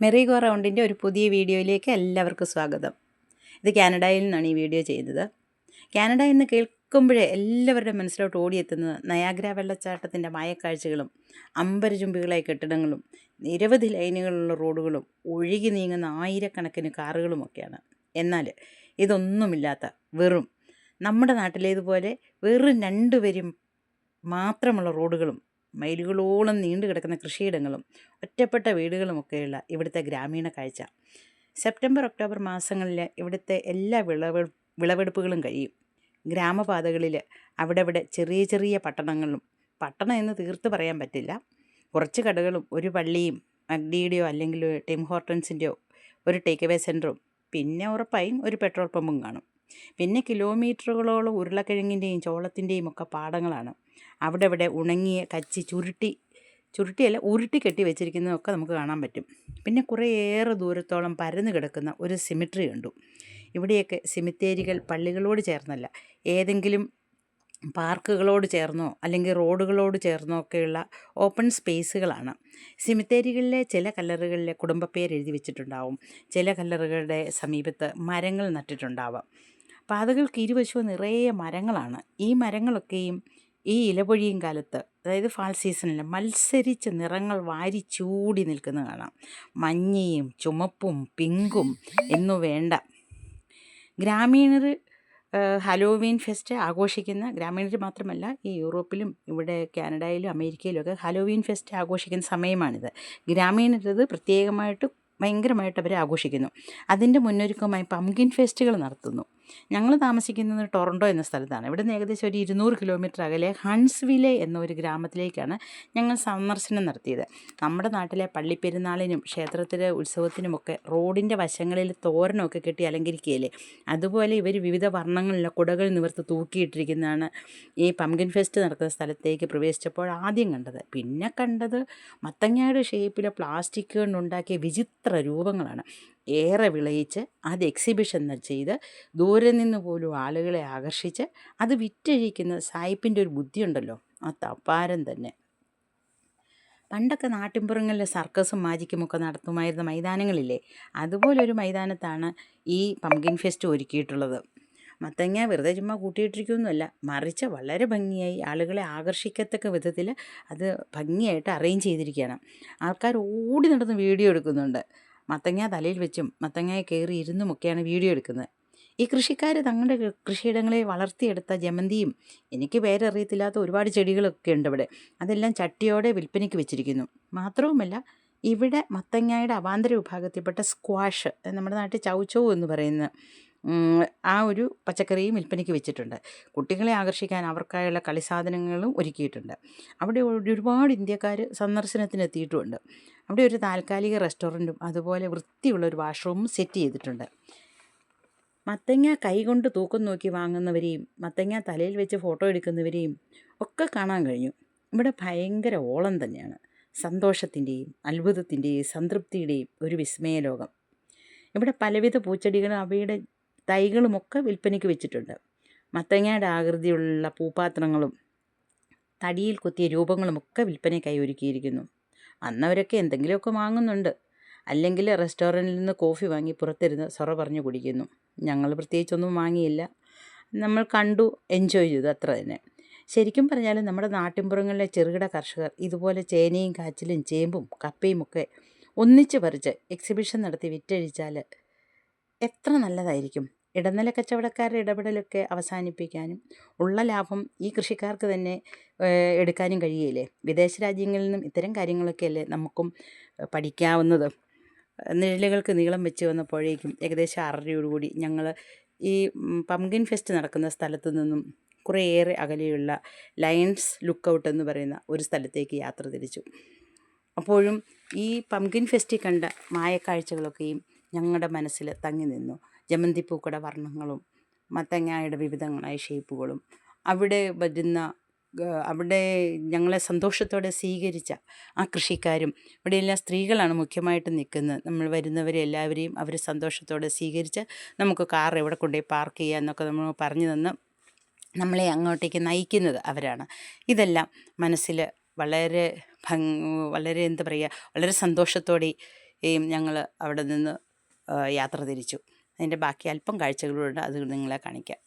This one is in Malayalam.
മെറി ഗോ റൗണ്ടിന്റെ ഒരു പുതിയ വീഡിയോയിലേക്ക് എല്ലാവർക്കും സ്വാഗതം. ഇത് കാനഡയിൽ നിന്നാണ് ഈ വീഡിയോ ചെയ്തത്. കാനഡ എന്ന് കേൾക്കുമ്പോഴേ എല്ലാവരുടെ മനസ്സിലോട്ട് ഓടിയെത്തുന്നത് നയാഗ്ര വെള്ളച്ചാട്ടത്തിന്റെ മായക്കാഴ്ചകളും അമ്പരചുംബികളായ കെട്ടിടങ്ങളും നിരവധി ലൈനുകളുള്ള റോഡുകളും ഒഴുകി നീങ്ങുന്ന ആയിരക്കണക്കിന് കാറുകളുമൊക്കെയാണ് എന്നാൽ ഇതൊന്നുമില്ലാത്ത വെറും നമ്മുടെ നാട്ടിലേതുപോലെ വെറും രണ്ടുപേരും മാത്രമുള്ള റോഡുകളും മൈലുകളോളം നീണ്ടു കിടക്കുന്ന കൃഷിയിടങ്ങളും ഒറ്റപ്പെട്ട വീടുകളുമൊക്കെയുള്ള ഇവിടുത്തെ ഗ്രാമീണ കാഴ്ച. സെപ്റ്റംബർ ഒക്ടോബർ മാസങ്ങളിൽ ഇവിടുത്തെ എല്ലാ വിളവെ വിളവെടുപ്പുകളും കഴിയും. ഗ്രാമപാതകളിൽ അവിടെ ഇവിടെ ചെറിയ ചെറിയ പട്ടണങ്ങളും പട്ടണം എന്ന് തീർത്ത് പറയാൻ പറ്റില്ല. കുറച്ച് കടകളും ഒരു പള്ളിയും മഗ്ഡിയുടെയോ അല്ലെങ്കിൽ ടിം ഹോർട്ടൻസിന്റെയോ ഒരു ടേക്ക് അവേ സെന്ററും പിന്നെ ഉറപ്പായും ഒരു പെട്രോൾ പമ്പും കാണും. പിന്നെ കിലോമീറ്ററുകളോളം ഉരുളക്കിഴങ്ങിന്റെയും ചോളത്തിന്റെയും ഒക്കെ പാടങ്ങളാണ്. അവിടെ ഇവിടെ ഉണങ്ങിയ കച്ചി ചുരുട്ടി ചുരുട്ടിയല്ല ഉരുട്ടി കെട്ടി വെച്ചിരിക്കുന്നതൊക്കെ നമുക്ക് കാണാൻ പറ്റും. പിന്നെ കുറേയേറെ ദൂരത്തോളം പരന്നു കിടക്കുന്ന ഒരു സിമിട്രി കണ്ടു. ഇവിടെയൊക്കെ സിമിത്തേരികൾ പള്ളികളോട് ചേർന്നല്ല ഏതെങ്കിലും പാർക്കുകളോട് ചേർന്നോ അല്ലെങ്കിൽ റോഡുകളോട് ചേർന്നോ ഒക്കെയുള്ള ഓപ്പൺ സ്പേസുകളാണ്. സിമിത്തേരികളിലെ ചില കല്ലറുകളിലെ കുടുംബപ്പേര് എഴുതി വെച്ചിട്ടുണ്ടാവും. ചില കല്ലറുകളുടെ സമീപത്ത് മരങ്ങൾ നട്ടിട്ടുണ്ടാവാം. പാതകൾക്ക് ഇരുവശവും നിറയെ മരങ്ങളാണ്. ഈ മരങ്ങളൊക്കെയും ഈ ഇലപൊഴിയും കാലത്ത് അതായത് ഫാൾ സീസണിൽ മത്സരിച്ച് നിറങ്ങൾ വാരി ചൂടി നിൽക്കുന്നത് കാണാം. മഞ്ഞയും ചുമപ്പും പിങ്കും എന്നു വേണ്ട. ഗ്രാമീണർ ഹലോവീൻ ഫെസ്റ്റ് ആഘോഷിക്കുന്ന ഗ്രാമീണർ മാത്രമല്ല ഈ യൂറോപ്പിലും ഇവിടെ കാനഡയിലും അമേരിക്കയിലും ഒക്കെ ഹലോവീൻ ഫെസ്റ്റ് ആഘോഷിക്കുന്ന സമയമാണിത്. ഗ്രാമീണരത് പ്രത്യേകമായിട്ട് ഭയങ്കരമായിട്ട് അവർ ആഘോഷിക്കുന്നു. അതിന്റെ മുന്നൊരുക്കമായി പംകിൻ ഫെസ്റ്റുകൾ നടത്തുന്നു. ഞങ്ങൾ താമസിക്കുന്നത് ടൊറൻഡോ എന്ന സ്ഥലത്താണ്. ഇവിടുന്ന് ഏകദേശം ഒരു ഇരുന്നൂറ് കിലോമീറ്റർ അകലെ ഹൺസ്വിലെ എന്ന ഒരു ഗ്രാമത്തിലേക്കാണ് ഞങ്ങൾ സന്ദർശനം നടത്തിയത്. നമ്മുടെ നാട്ടിലെ പള്ളിപ്പെരുന്നാളിനും ക്ഷേത്രത്തിലെ ഉത്സവത്തിനുമൊക്കെ റോഡിന്റെ വശങ്ങളിൽ തോരണമൊക്കെ കെട്ടി അലങ്കരിക്കുകയല്ലേ? അതുപോലെ ഇവർ വിവിധ വർണങ്ങളിലെ കുടകൾ നിവർത്ത് തൂക്കിയിട്ടിരിക്കുന്നതാണ് ഈ പംകിൻ ഫെസ്റ്റ് നടക്കുന്ന സ്ഥലത്തേക്ക് പ്രവേശിച്ചപ്പോൾ ആദ്യം കണ്ടത്. പിന്നെ കണ്ടത് മത്തങ്ങയുടെ ഷേപ്പിലെ പ്ലാസ്റ്റിക് കൊണ്ടുണ്ടാക്കിയ വിചിത്ര രൂപങ്ങളാണ്. ഏറെ വിളയിച്ച് അത് എക്സിബിഷൻ ചെയ്ത് ദൂരെ നിന്ന് പോലും ആളുകളെ ആകർഷിച്ച് അത് വിറ്റഴിക്കുന്ന സായിപ്പിന്റെ ഒരു ബുദ്ധിയുണ്ടല്ലോ ആ തപ്പാരം തന്നെ. പണ്ടൊക്കെ നാട്ടിൻപുറങ്ങളിലെ സർക്കസും മാജിക്കുമൊക്കെ നടത്തുമായിരുന്ന മൈതാനങ്ങളില്ലേ അതുപോലൊരു മൈതാനത്താണ് ഈ പംകിൻ ഫെസ്റ്റ് ഒരുക്കിയിട്ടുള്ളത്. മത്തങ്ങ വെറുതെ ചുമ്മാ കൂട്ടിയിട്ടിരിക്കുമെന്നല്ല മറിച്ച് വളരെ ഭംഗിയായി ആളുകളെ ആകർഷിക്കത്തക്ക വിധത്തിൽ അത് ഭംഗിയായിട്ട് അറേഞ്ച് ചെയ്തിരിക്കുകയാണ്. ആൾക്കാർ ഓടി നടന്ന് വീഡിയോ എടുക്കുന്നുണ്ട്. മത്തങ്ങ തലയിൽ വെച്ചും മത്തങ്ങയെ കയറി ഇരുന്നുമൊക്കെയാണ് വീഡിയോ എടുക്കുന്നത്. ഈ കൃഷിക്കാർ തങ്ങളുടെ കൃഷിയിടങ്ങളെ വളർത്തിയെടുത്ത ജമന്തിയും എനിക്ക് പേരറിയത്തില്ലാത്ത ഒരുപാട് ചെടികളൊക്കെ ഉണ്ട് ഇവിടെ. അതെല്ലാം ചട്ടിയോടെ വിൽപ്പനയ്ക്ക് വെച്ചിരിക്കുന്നു. മാത്രവുമല്ല ഇവിടെ മത്തങ്ങയുടെ അവാന്തര വിഭാഗത്തിൽപ്പെട്ട സ്ക്വാഷ് നമ്മുടെ നാട്ടിൽ ചൗച്ചൗ എന്ന് പറയുന്ന ആ ഒരു പച്ചക്കറിയും വിൽപ്പനയ്ക്ക് വെച്ചിട്ടുണ്ട്. കുട്ടികളെ ആകർഷിക്കാൻ അവർക്കായുള്ള കളി സാധനങ്ങളും ഒരുക്കിയിട്ടുണ്ട്. അവിടെ ഒരുപാട് ഇന്ത്യക്കാർ സന്ദർശനത്തിനെത്തിയിട്ടുമുണ്ട് അവിടെ ഒരു താൽക്കാലിക റെസ്റ്റോറന്റും അതുപോലെ വൃത്തിയുള്ള ഒരു വാഷ്റൂമും സെറ്റ് ചെയ്തിട്ടുണ്ട്. മത്തങ്ങ കൈകൊണ്ട് തൂക്കം നോക്കി വാങ്ങുന്നവരെയും മത്തങ്ങ തലയിൽ വെച്ച് ഫോട്ടോ എടുക്കുന്നവരെയും ഒക്കെ കാണാൻ കഴിഞ്ഞു. ഇവിടെ ഭയങ്കര ഓളം തന്നെയാണ്. സന്തോഷത്തിന്റെയും അത്ഭുതത്തിന്റെയും സംതൃപ്തിയുടെയും ഒരു വിസ്മയ ലോകം ഇവിടെ പലവിധ പൂച്ചെടികളും അവയുടെ തൈകളുമൊക്കെ വിൽപ്പനയ്ക്ക് വെച്ചിട്ടുണ്ട്. മത്തങ്ങയുടെ ആകൃതിയുള്ള പൂപ്പാത്രങ്ങളും തടിയിൽ കൊത്തിയ രൂപങ്ങളുമൊക്കെ വിൽപ്പനയ്ക്കായി ഒരുക്കിയിരിക്കുന്നു. അന്നവരൊക്കെ എന്തെങ്കിലുമൊക്കെ വാങ്ങുന്നുണ്ട്. അല്ലെങ്കിൽ റെസ്റ്റോറന്റിൽ നിന്ന് കോഫി വാങ്ങി പുറത്തിരുന്ന് സൊറ പറഞ്ഞു കുടിക്കുന്നു. ഞങ്ങൾ പ്രത്യേകിച്ചൊന്നും വാങ്ങിയില്ല. നമ്മൾ കണ്ടു എൻജോയ് ചെയ്തു അത്ര തന്നെ. ശരിക്കും പറഞ്ഞാൽ നമ്മുടെ നാട്ടിൻപുറങ്ങളിലെ ചെറുകിട കർഷകർ ഇതുപോലെ ചേനയും കാച്ചിലും ചേമ്പും കപ്പയും ഒക്കെ ഒന്നിച്ച് പറിച്ച് എക്സിബിഷൻ നടത്തി വിറ്റഴിച്ചാൽ എത്ര നല്ലതായിരിക്കും? ഇടനില കച്ചവടക്കാരുടെ ഇടപെടലൊക്കെ അവസാനിപ്പിക്കാനും ഉള്ള ലാഭം ഈ കൃഷിക്കാർക്ക് തന്നെ എടുക്കാനും കഴിയില്ലേ? വിദേശ രാജ്യങ്ങളിൽ നിന്നും ഇത്തരം കാര്യങ്ങളൊക്കെയല്ലേ നമുക്കും പഠിക്കാവുന്നത്. നിഴലുകൾക്ക് നീളം വെച്ച് വന്നപ്പോഴേക്കും ഏകദേശം ആറരയോടുകൂടി ഞങ്ങൾ ഈ പംകിൻ ഫെസ്റ്റ് നടക്കുന്ന സ്ഥലത്തു നിന്നും കുറേയേറെ അകലെയുള്ള ലയൺസ് ലുക്കൗട്ട് എന്ന് പറയുന്ന ഒരു സ്ഥലത്തേക്ക് യാത്ര തിരിച്ചു. അപ്പോഴും ഈ പംകിൻ ഫെസ്റ്റിൽ കണ്ട മായക്കാഴ്ചകളൊക്കെയും ഞങ്ങളുടെ മനസ്സിൽ തങ്ങി നിന്നു. ജമന്തിപ്പൂക്കട വർണങ്ങളും മത്തങ്ങായുടെ വിവിധങ്ങളായ ഷേപ്പുകളും അവിടെ വരുന്ന അവിടെ ഞങ്ങളെ സന്തോഷത്തോടെ സ്വീകരിച്ച ആ കൃഷിക്കാരും ഇവിടെയെല്ലാം സ്ത്രീകളാണ് മുഖ്യമായിട്ട് നിൽക്കുന്നത്. നമ്മൾ വരുന്നവരെ എല്ലാവരെയും അവർ സന്തോഷത്തോടെ സ്വീകരിച്ച് നമുക്ക് കാർ എവിടെ കൊണ്ടുപോയി പാർക്ക് ചെയ്യുക എന്നൊക്കെ നമ്മൾ പറഞ്ഞു തന്ന് നമ്മളെ അങ്ങോട്ടേക്ക് നയിക്കുന്നത് അവരാണ്. ഇതെല്ലാം മനസ്സിൽ വളരെ ഭംഗ് വളരെ എന്താ പറയുക വളരെ സന്തോഷത്തോടെ ഞങ്ങൾ അവിടെ നിന്ന് യാത്ര തിരിച്ചു. അതിന്റെ ബാക്കി അല്പം കാഴ്ചകളുണ്ട് അത് നിങ്ങളെ കാണിക്കാം.